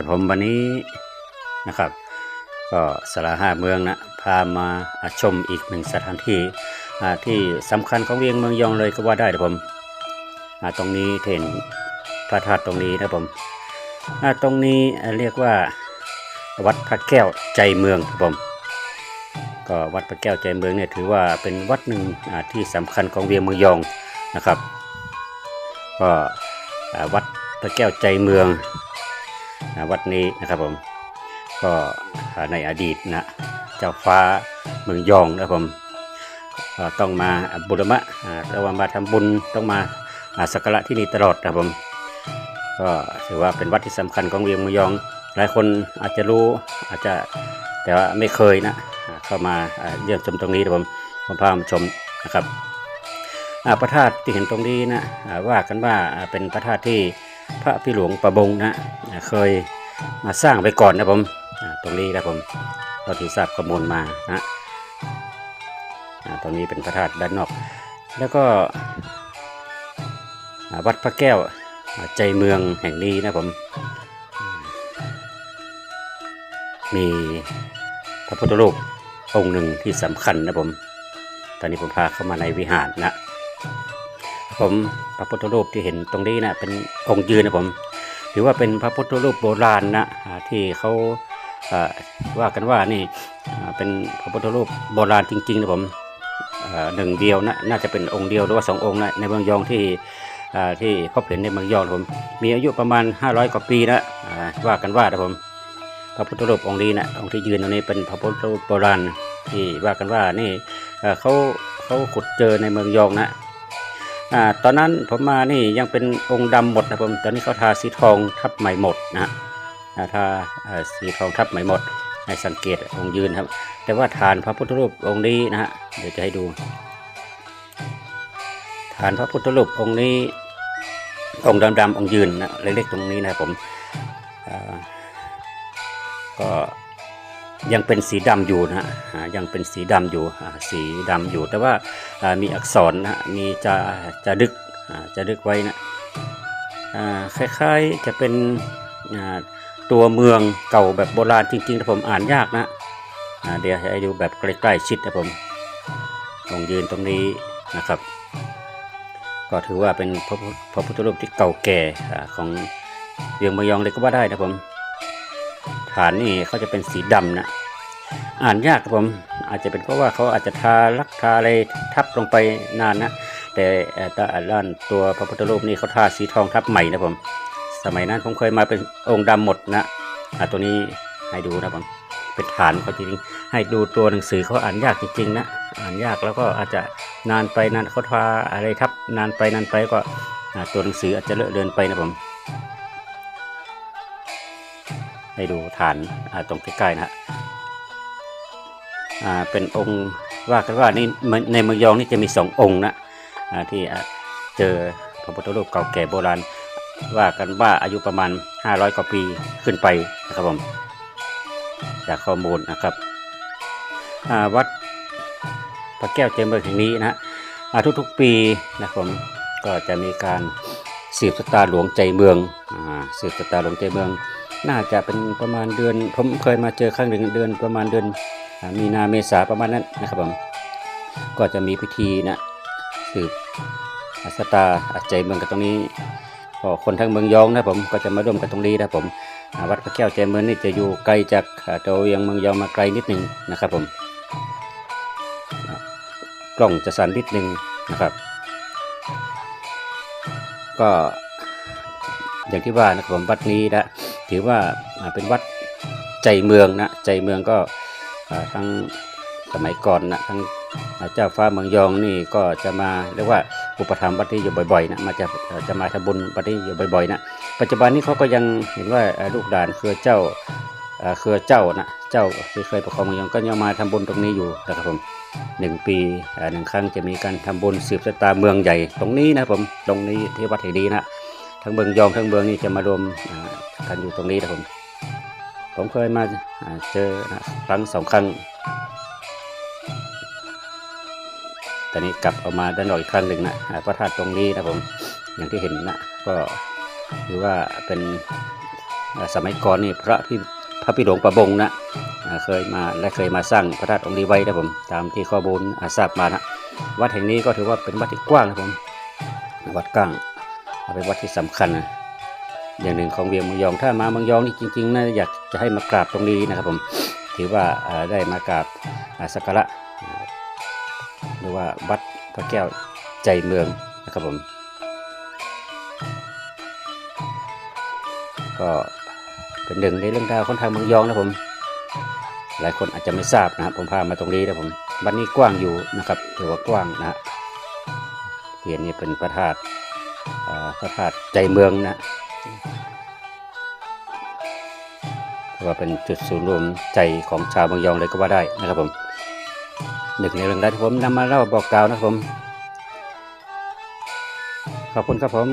แต่ผมวันนี้นะครับ ก็สาระห้าเมืองนะพามาชมอีกหนึ่งสถานที่ที่สำคัญของเวียงเมืองยองเลยก็ว่าได้นะผมตรงนี้เห็นพระธาตุตรงนี้นะผมตรงนี้เรียกว่าวัดพระแก้วใจเมืองครับผมก็วัดพระแก้วใจเมืองเนี่ยถือว่าเป็นวัดหนึ่งที่สำคัญของเวียงเมืองยองนะครับก็วัดพระแก้วใจเมือง วัดนี้นะครับผมก็ในอดีตนะเจ้าฟ้าเมืองยองนะครับผมต้องมาบุรมะอ่าเราว่ามาทำบุญต้องมาสักการะที่นี่ตลอดนะครับผมก็ถือว่าเป็นวัดที่สำคัญของเวียงเมืองยอง หลายคนอาจจะรู้อาจจะแต่ว่าไม่เคยนะเข้ามาเยี่ยมชมตรงนี้นะผมผมพามาชมนะครับพระธาตุที่เห็นตรงนี้นะว่ากันว่าเป็นพระธาตุที่ พระพี่หลวงประบงนะเคยมาสร้างไว้ก่อนนะผมตรงนี้นะผมเราที่ทราบข้อมูลมานะตรงนี้เป็นพระธาตุด้านนอก แล้วก็วัดพระแก้วใจเมืองแห่งนี้นะผม มีพระพุทธรูปองค์หนึ่งที่สำคัญนะผม ตอนนี้ผมพาเข้ามาในวิหารนะ ผมพระพุทธรูปที่เห็นตรงนี้นะเป็นองค์ยืนนะผมถือว่าเป็นพระพุทธรูปโบราณนะที่เขาว่ากันว่านี่เป็นพระพุทธรูปโบราณจริงๆนะผมหนึ่งเดียวนะน่าจะเป็นองค์เดียวหรือว่าสององค์นะในเมืองยองที่ที่พบเห็นในเมืองยองผมมีอายุประมาณ 500 กว่าปีนะว่ากันว่านะผมพระพุทธรูปองค์นี้นะองค์ที่ยืนตรงนี้เป็นพระพุทธรูปโบราณที่ว่ากันว่านี่เขาเขาขุดเจอในเมืองยองนะ อ่าตอนนั้นผมมานี่ยังเป็นองค์ดำหมดนะผมตอนนี้เขาทาสีทองทับใหม่หมดนะอ่าทาสีทองทับใหม่หมดให้สังเกตองค์ยืนครับ แต่ว่าฐานพระพุทธรูปองค์นี้นะฮะเดี๋ยวจะให้ดู ฐานพระพุทธรูปองค์นี้ องค์ดำๆองค์ยืนนะเล็กๆตรงนี้นะผมก็ ยังเป็นสีดำอยู่นะฮะยังเป็นสีดำอยู่สีดำอยู่ แต่ว่ามีอักษรนะมีจะจะดึกจะดึกไว้นะคล้ายๆจะเป็นตัวเมืองเก่าแบบโบราณจริงๆนะผมอ่านยากนะเดี๋ยวให้ดูแบบใกล้ๆชิดนะผมตรงยืนตรงนี้นะครับ ก็ถือว่าเป็นพระพุทธรูปที่เก่าแก่ของเวียงมายองเลยก็ว่าได้นะผม ฐานนี่เขาจะเป็นสีดำนะอ่านยากครับผมอาจจะเป็นเพราะว่าเขาอาจจะทาลักทาอะไรทับลงไปนานนะแต่เอ่อตาด้านตัวพระพุทธรูปนี่เขาทาสีทองทับใหม่นะผมสมัยนั้นผมเคยมาเป็นองค์ดำหมดนะอ่าตัวนี้ให้ดูนะผมเป็นฐานเขาจริงๆให้ดูตัวหนังสือเขาอ่านยากจริงๆนะอ่านยากแล้วก็อาจจะนานไปนานเขาทาอะไรทับนานไปนานไปก็ตัวหนังสืออาจจะเลอะเลือนไปนะผม ให้ดูฐานาตรงใกล้ๆนะฮะอ่าเป็นองค์ว่ากันว่านี่ในเมืองยองนี่จะมีสององค์นะอ่าที่เจอพระพุทธรูปเก่าแก่โบราณ ว่ากันว่าอายุประมาณ 500 กว่าปีขึ้นไปนะครับผมจากข้อมูลนะครับอ่าวัดพระแก้วเจมเบอร์แห่งนี้นะฮะทุกๆปีนะครับผมก็จะมีการสืบสตาหลวงใจเมืองอ่าสืบสตาหลวงใจเมือง น่าจะเป็นประมาณเดือน ผมเคยมาเจอครั้งหนึ่งเดือนประมาณเดือนอมีนาเมษาประมาณนั้นนะครับผมก็จะมีพิธีนะสืบสตาใจเมืองกันตรงนี้ก็คนทั้งเมืองยองนะผมก็จะมาร่วมกันตรงนี้นะผมวัดพระแก้วใจเมืองนี่จะอยู่ไกลจากตัวเวียงเมืองยองมาไกลนิดหนึงนะครับผมกล้องจะสั่นนิดหนึงนะครับ ก็อย่างที่ว่านะครับผมวัดนี้นะ ถือว่าเป็นวัดใจเมืองนะใจเมืองก็ทั้งสมัยก่อนนะทั้งเจ้าฟ้าเมืองยองนี่ก็จะมาเรียกว่าอุปถัมภ์วัดนี้อยู่บ่อยๆนะมาจะจะมาทำบุญวัดนี้อยู่บ่อยๆนะปัจจุบันนี้เขาก็ยังเห็นว่าลูกหลานเครือเจ้าเครือเจ้านะเจ้าที่เคยปกครองเมืองยองก็ยังมาทำบุญตรงนี้อยู่นะครับผมหนึ่งปีหนึ่งครั้งจะมีการทำบุญสืบชะตาเมืองใหญ่ตรงนี้นะครับผมตรงนี้ที่วัดแห่งนี้นะทั้งเมืองยองทั้งเมืองนี่จะมารวม กันอยู่ตรงนี้นะผมผมเคยมาเจอนะครั้งสองครั้งตอนนี้กลับออกมาด้านนอกอีกครั้งหนึ่งนะพระธาตุตรงนี้นะผมอย่างที่เห็นนะก็ถือว่าเป็นสมัยก่อนนี่พระพี่พระพิหลวงประบงนะเคยมาและเคยมาสร้างพระธาตุองค์นี้ไว้นะผมตามที่ข้อมูลทราบมานะวัดแห่งนี้ก็ถือว่าเป็นวัดที่กว้างนะผมวัดกว้างเป็นวัดที่สำคัญนะ อย่างหนึ่งของเวียงเมืองยอง ถ้ามาเมืองยองนี่จริงๆนะอยากจะให้มากราบตรงนี้นะครับผมถือว่าได้มากราบสักการะหรือว่าวัดพระแก้วใจเมืองนะครับผมก็เป็นหนึ่งในเรื่องราวของทางเมืองยองนะผม หลายคนอาจจะไม่ทราบนะครับผมพามาตรงนี้นะผมวันนี้กว้างอยู่นะครับถือว่ากว้างนะฮะเทียนนี่เป็นพระธาตุพระธาตุใจเมืองนะ ว่าเป็นจุดศูนย์รวมใจของชาวบางยองเลยก็ว่าได้นะครับผมหนึ่งในเรื่องราวที่ผมนำมาเล่าบอกกล่าวนะครับผม ขอบคุณครับผม